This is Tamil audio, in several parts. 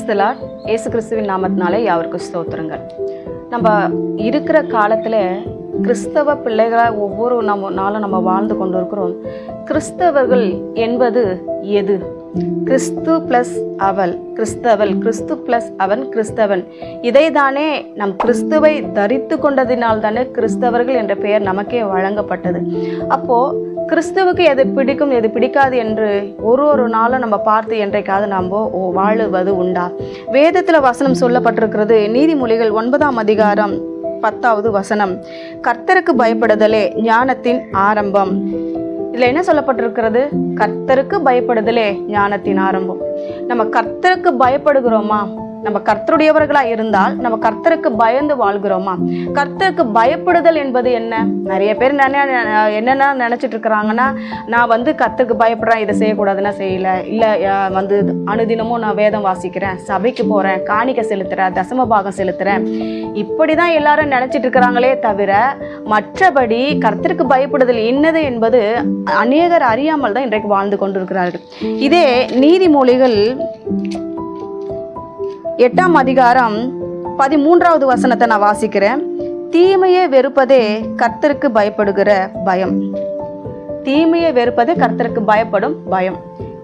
பிரைஸ்தலாட் இயேசு கிறிஸ்துவின் நாமத்தினாலே யாவருக்கு ஸ்தோத்திரங்கள். நம்ம இருக்கிற காலத்தில் கிறிஸ்தவ பிள்ளைகளாக ஒவ்வொரு நம்ம நாளும் நம்ம வாழ்ந்து கொண்டு இருக்கிறோம். கிறிஸ்தவர்கள் என்பது எது? கிறிஸ்து ப்ளஸ் அவள் கிறிஸ்தவள் கிறிஸ்து ப்ளஸ் அவன் கிறிஸ்தவன். இதைதானே நம் கிறிஸ்துவை தரித்து கொண்டதினால் தானே கிறிஸ்தவர்கள் என்ற பெயர் நமக்கே வழங்கப்பட்டது. அப்போது கிறிஸ்துவுக்கு எது பிடிக்கும் எது பிடிக்காது என்று ஒரு ஒரு நாளும் நம்ம பார்த்து என்றைக்காவது நாம் வாழுவது உண்டா? வேதத்தில் வசனம் சொல்லப்பட்டிருக்கிறது நீதிமொழிகள் ஒன்பதாம் அதிகாரம் பத்தாவது வசனம். கர்த்தருக்கு பயப்படுதலே ஞானத்தின் ஆரம்பம். இதில் என்ன சொல்லப்பட்டிருக்கிறது? கர்த்தருக்கு பயப்படுதலே ஞானத்தின் ஆரம்பம். நம்ம கர்த்தருக்கு பயப்படுகிறோமா? நம்ம கர்த்தருடையவர்களா இருந்தால் நம்ம கர்த்தருக்கு பயந்து வாழ்கிறோமா? கர்த்தருக்கு பயப்படுதல் என்பது என்ன? நிறைய பேர் என்ன என்னென்ன நினைச்சிட்டு இருக்கிறாங்கன்னா நான் வந்து கர்த்தருக்கு பயப்படுறேன் இதை செய்யக்கூடாதுன்னா செய்யலை. இல்லை வந்து அனுதினமும் நான் வேதம் வாசிக்கிறேன் சபைக்கு போகிறேன் காணிக்க செலுத்துறேன் தசம பாகம் செலுத்துறேன். இப்படி தான் எல்லாரும் நினைச்சிட்டு இருக்கிறாங்களே தவிர மற்றபடி கர்த்தருக்கு பயப்படுதல் என்னது என்பது அநேகர் அறியாமல் தான் இன்றைக்கு வாழ்ந்து கொண்டிருக்கிறார்கள். இதே நீதிமொழிகள் எட்டாம் அதிகாரம் பதிமூன்றாவது வசனத்தை நான் வாசிக்கிறேன். தீமையை வெறுப்பதே கர்த்தருக்கு பயப்படுகிற பயம். தீமையை வெறுப்பதே கர்த்தருக்கு பயப்படும் பயம்.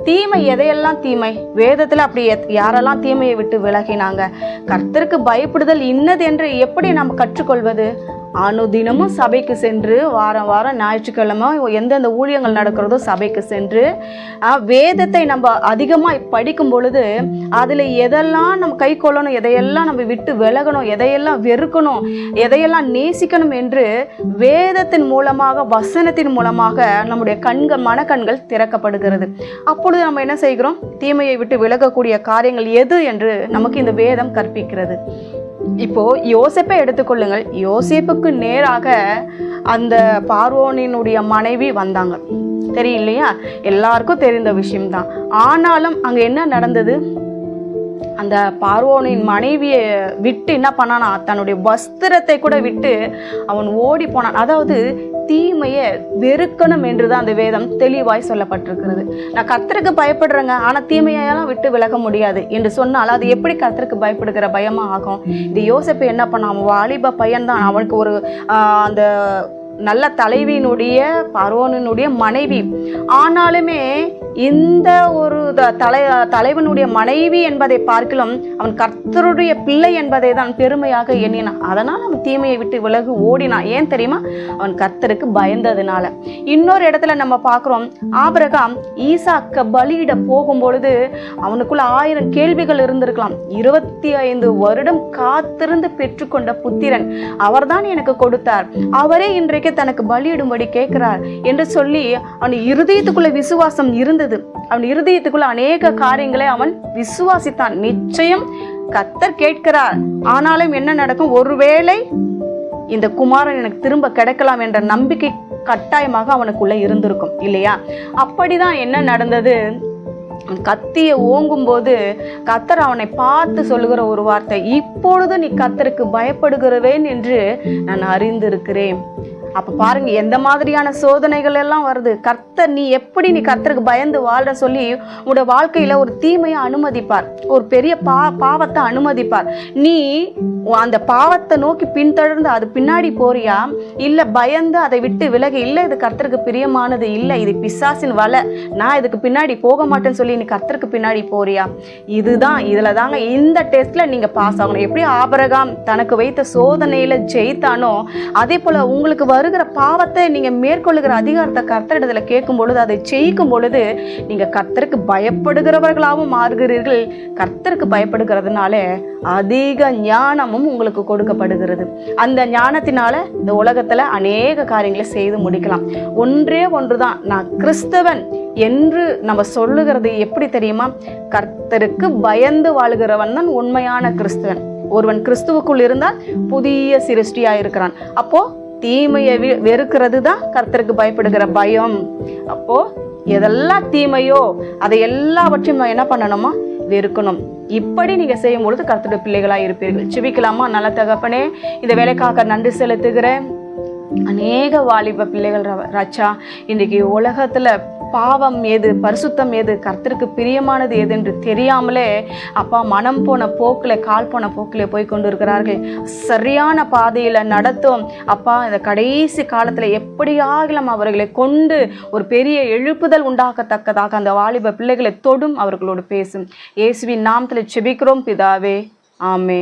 தீமை எதையெல்லாம் தீமை? வேதத்தில் அப்படி யாரெல்லாம் தீமையை விட்டு விலகினாங்க? கர்த்தருக்கு பயப்படுதல் இன்னது என்று எப்படி நாம் கற்றுக்கொள்வது? அனுதினமும் சபைக்கு சென்று வாரம் வாரம் ஞாயிற்றுக்கிழமை எந்தெந்த ஊழியங்கள் நடக்கிறதோ சபைக்கு சென்று வேதத்தை நம்ம அதிகமாக படிக்கும் பொழுது அதில் எதெல்லாம் நம்ம கை கொள்ளணும் எதையெல்லாம் நம்ம விட்டு விலகணும் எதையெல்லாம் வெறுக்கணும் எதையெல்லாம் நேசிக்கணும் என்று வேதத்தின் மூலமாக வசனத்தின் மூலமாக நம்முடைய கண்கள் மனக்கண்கள் திறக்கப்படுகிறது. அப்பொழுது நம்ம என்ன செய்கிறோம்? தீமையை விட்டு விலகக்கூடிய காரியங்கள் எது என்று நமக்கு இந்த வேதம் கற்பிக்கிறது. இப்போ யோசிப்பை எடுத்துக்கொள்ளுங்கள் யோசிப்புக்கு நேராக அந்த பார்வோனினுடைய மனைவி வந்தாங்க. தெரியலையா? எல்லாருக்கும் தெரிந்த விஷயம்தான். ஆனாலும் அங்க என்ன நடந்தது? அந்த பார்வோனின் மனைவியை விட்டு என்ன பண்ணானா தன்னுடைய வஸ்திரத்தை கூட விட்டு அவன் ஓடி போனான். அதாவது தீமையை வெறுக்கணும் என்று தான் அந்த வேதம் தெளிவாய் சொல்லப்பட்டிருக்கிறது. நான் கர்த்தருக்கு பயப்படுறேங்க ஆனால் தீமையெல்லாம் விட்டு விலக முடியாது என்று சொன்னால் அது எப்படி கர்த்தருக்கு பயப்படுகிற பயமாக ஆகும்? இது யோசிப்பு என்ன பண்ணாமல் அவன் வாலிப பையன்தான். அவனுக்கு ஒரு அந்த நல்ல தலைவியினுடைய பார்வோனினுடைய மனைவி. ஆனாலுமே இந்த ஒரு த- தலை தலைவனுடைய மனைவி என்பதை பார்க்கலாம் அவன் கர்த்தருடைய பிள்ளை என்பதை தான் பெருமையாக எண்ணினான். அதனால் அவன் தீமையை விட்டு விலகு ஓடினான். ஏன் தெரியுமா? அவன் கர்த்தருக்கு பயந்ததுனால. இன்னொரு இடத்துல நம்ம பார்க்குறோம் ஆபிரகாம் ஈசாக்க பலியிட போகும்பொழுது அவனுக்குள்ள ஆயிரம் கேள்விகள் இருந்திருக்கலாம். இருபத்தி ஐந்து வருடம் காத்திருந்து பெற்றுக்கொண்ட புத்திரன் அவர்தான் எனக்கு கொடுத்தார். அவரே இன்றைக்கு தனக்கு பலியிடும்படி கேட்கிறார் என்று சொல்லி அவன் இருதயத்துக்குள்ள விசுவாசம் இருந்தது. அவன் இருதயத்துக்குள்ள அநேக காரியங்களை அவன் விசுவாசித்தான். நிச்சயம் கத்தர் கேட்கிறார். ஆனாலும் என்ன நடக்கும்? ஒருவேளை இந்த குமாரன் எனக்கு திரும்ப கிடைக்கலாம் என்ற நம்பிக்கை கட்டாயமாக அவனுக்குள்ள இருந்திருக்கும். இல்லையா? அப்படிதான் என்ன நடந்தது? அவன் கத்தியை ஓங்கும்போது கத்தர் அவனை பார்த்து சொல்லுகிற ஒரு வார்த்தை இப்பொழுது நீ கத்தருக்கு பயப்படுகிறவேன் என்று நான் அறிந்திருக்கிறேன். அப்போ பாருங்க எந்த மாதிரியான சோதனைகள் எல்லாம் வருது. கர்த்தர் நீ எப்படி நீ கர்த்தருக்கு பயந்து வாழ சொல்லி உன்னோட வாழ்க்கையில ஒரு தீமையை அனுமதிப்பார். ஒரு பெரிய பா பாவத்தை அனுமதிப்பார். நீ அந்த பாவத்தை நோக்கி பின்தொடர்ந்து அது பின்னாடி போறியா? இல்லை பயந்து அதை விட்டு விலகி. இல்லை இது கர்த்தருக்கு பிரியமானது. இல்லை இது பிசாசின் வலை. நான் இதுக்கு பின்னாடி போக மாட்டேன்னு சொல்லி நீ கர்த்தருக்கு பின்னாடி போறியா? இதுதான் இதில் தாங்க இந்த டெஸ்ட்ல நீங்க பாஸ் ஆகணும். எப்படி ஆபரகாம் தனக்கு வைத்த சோதனையில ஜெயித்தானோ அதே போல உங்களுக்கு வருகிற பாவத்தை நீங்கள் மேற்கொள்ளுகிற அதிகாரத்தை கர்த்தரிடத்தில் கேட்கும் பொழுது அதை ஜெயிக்கும் பொழுது நீங்கள் கர்த்தருக்கு பயப்படுகிறவர்களாகவும் மாறுகிறீர்கள். கர்த்தருக்கு பயப்படுகிறதுனால அதிக ஞானமும் உங்களுக்கு கொடுக்கப்படுகிறது. அந்த ஞானத்தினால இந்த உலகத்தில் அநேக காரியங்களை செய்து முடிக்கலாம். ஒன்றே ஒன்று தான் நான் கிறிஸ்தவன் என்று நம்ம சொல்லுகிறது எப்படி தெரியுமா? கர்த்தருக்கு பயந்து வாழுகிறவன் தான் உண்மையான கிறிஸ்தவன். ஒருவன் கிறிஸ்துவுக்குள் இருந்தால் புதிய சிருஷ்டியாக இருக்கிறான் அப்போது தீமையை வெறுக்கிறது தான் கர்த்தருக்கு பயப்படுகிற பயம். அப்போ எதெல்லாம் தீமையோ அதை எல்லாவற்றையும் நான் என்ன பண்ணணுமா? வெறுக்கணும். இப்படி நீங்கள் செய்யும் பொழுது கர்த்தருடைய பிள்ளைகளாக இருப்பீர்கள். சிவிக்கலாமா நல்ல தகப்பனே இந்த வேலைக்காக நன்றி செலுத்துகிறேன். அநேக வாலிப பிள்ளைகள் ராச்சா ராஜா இன்றைக்கு உலகத்தில் பாவம் எது பரிசுத்தம் எது கர்த்தருக்கு பிரியமானது எது என்று தெரியாமலே அப்பா மனம் போன போக்கில் கால் போன போக்கில் போய் கொண்டு இருக்கிறார்கள் சரியான பாதையில் நடத்தும் அப்பா இந்த கடைசி காலத்தில் எப்படியாகலாம் அவர்களை கொண்டு ஒரு பெரிய எழுப்புதல் உண்டாகத்தக்கதாக அந்த வாலிப பிள்ளைகளை தொடும் அவர்களோடு பேசும். இயேசுவின் நாமத்தில் செபிக்கிறோம் பிதாவே. ஆமே